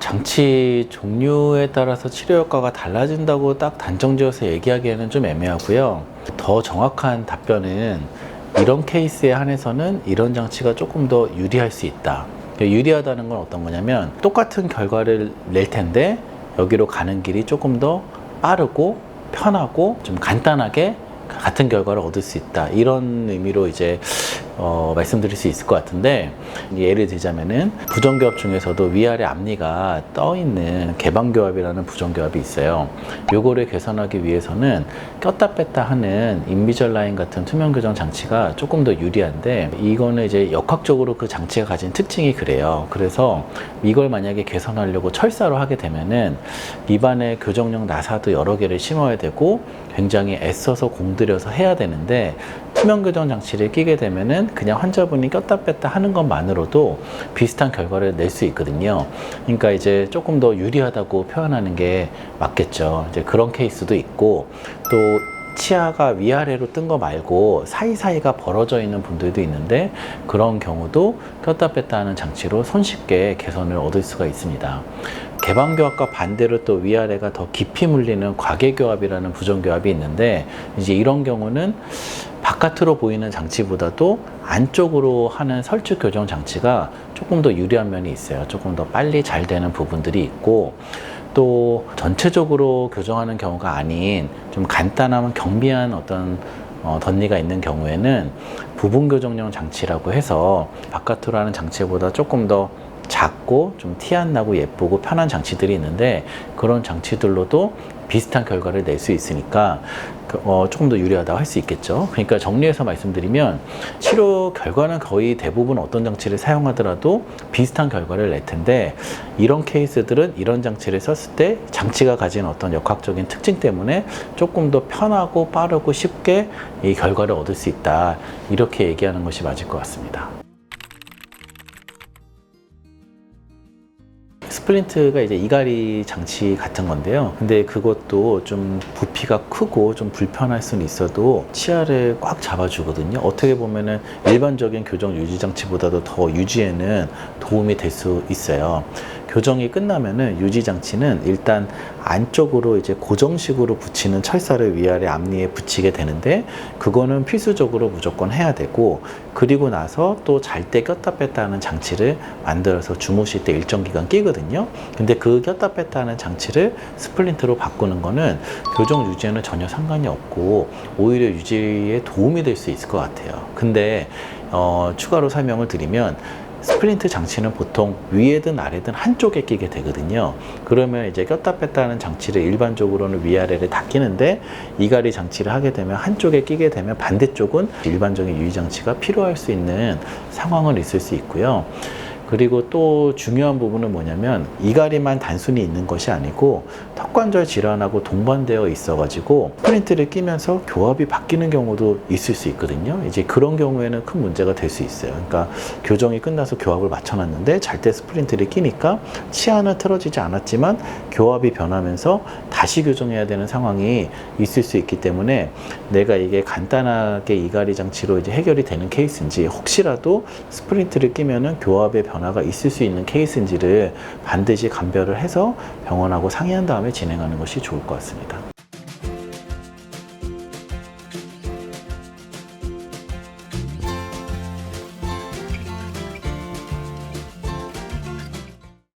장치 종류에 따라서 치료 효과가 달라진다고 딱 단정지어서 얘기하기에는 좀 애매하고요. 더 정확한 답변은 이런 케이스에 한해서는 이런 장치가 조금 더 유리할 수 있다. 유리하다는 건 어떤 거냐면 똑같은 결과를 낼 텐데 여기로 가는 길이 조금 더 빠르고 편하고 좀 간단하게 같은 결과를 얻을 수 있다. 이런 의미로 이제 어, 말씀드릴 수 있을 것 같은데 예를 들자면은 부정교합 중에서도 위아래 앞니가 떠 있는 개방교합이라는 부정교합이 있어요. 요거를 개선하기 위해서는 꼈다 뺐다 하는 인비절 라인 같은 투명 교정 장치가 조금 더 유리한데 이거는 이제 역학적으로 그 장치가 가진 특징이 그래요. 그래서 이걸 만약에 개선하려고 철사로 하게 되면은 입안에 교정용 나사도 여러 개를 심어야 되고 굉장히 애써서 공들여서 해야 되는데 투명 교정 장치를 끼게 되면은 그냥 환자분이 꼈다 뺐다 하는 것만으로도 비슷한 결과를 낼 수 있거든요. 그러니까 이제 조금 더 유리하다고 표현하는 게 맞겠죠. 이제 그런 케이스도 있고 또 치아가 위아래로 뜬 거 말고 사이사이가 벌어져 있는 분들도 있는데 그런 경우도 꼈다 뺐다 하는 장치로 손쉽게 개선을 얻을 수가 있습니다. 개방교합과 반대로 또 위아래가 더 깊이 물리는 과계교합이라는 부정교합이 있는데 이제 이런 경우는 바깥으로 보이는 장치보다도 안쪽으로 하는 설축 교정 장치가 조금 더 유리한 면이 있어요. 조금 더 빨리 잘 되는 부분들이 있고 또 전체적으로 교정하는 경우가 아닌 좀 간단하면 경비한 어떤 어, 덧니가 있는 경우에는 부분 교정용 장치라고 해서 바깥으로 하는 장치보다 조금 더 작고 좀 티 안 나고 예쁘고 편한 장치들이 있는데 그런 장치들로도 비슷한 결과를 낼 수 있으니까 그, 어, 조금 더 유리하다고 할 수 있겠죠. 그러니까 정리해서 말씀드리면 치료 결과는 거의 대부분 어떤 장치를 사용하더라도 비슷한 결과를 낼 텐데 이런 케이스들은 이런 장치를 썼을 때 장치가 가진 어떤 역학적인 특징 때문에 조금 더 편하고 빠르고 쉽게 이 결과를 얻을 수 있다. 이렇게 얘기하는 것이 맞을 것 같습니다. 스플린트가 이제 이갈이 장치 같은 건데요. 근데 그것도 좀 부피가 크고 좀 불편할 수는 있어도 치아를 꽉 잡아주거든요. 어떻게 보면은 일반적인 교정 유지 장치보다도 더 유지에는 도움이 될 수 있어요. 교정이 끝나면은 유지 장치는 일단 안쪽으로 이제 고정식으로 붙이는 철사를 위아래 앞니에 붙이게 되는데 그거는 필수적으로 무조건 해야 되고 그리고 나서 또 잘 때 꼈다 뺐다 하는 장치를 만들어서 주무실 때 일정 기간 끼거든요. 근데 그 꼈다 뺐다 하는 장치를 스플린트로 바꾸는 거는 교정 유지에는 전혀 상관이 없고 오히려 유지에 도움이 될 수 있을 것 같아요. 근데 어, 추가로 설명을 드리면 스프린트 장치는 보통 위에든 아래든 한쪽에 끼게 되거든요. 그러면 이제 꼈다 뺐다 하는 장치를 일반적으로는 위아래를 다 끼는데 이갈이 장치를 하게 되면 한쪽에 끼게 되면 반대쪽은 일반적인 유의 장치가 필요할 수 있는 상황은 있을 수 있고요. 그리고 또 중요한 부분은 뭐냐면 이갈이만 단순히 있는 것이 아니고 턱관절 질환하고 동반되어 있어가지고 프린트를 끼면서 교합이 바뀌는 경우도 있을 수 있거든요. 이제 그런 경우에는 큰 문제가 될 수 있어요. 그러니까 교정이 끝나서 교합을 맞춰놨는데 잘 때 스프린트를 끼니까 치아는 틀어지지 않았지만 교합이 변하면서 다시 교정해야 되는 상황이 있을 수 있기 때문에 내가 이게 간단하게 이갈이 장치로 이제 해결이 되는 케이스인지 혹시라도 스프린트를 끼면은 교합의 변화가 있을 수 있는 케이스인지를 반드시 감별을 해서 병원하고 상의한 다음에 진행하는 것이 좋을 것 같습니다.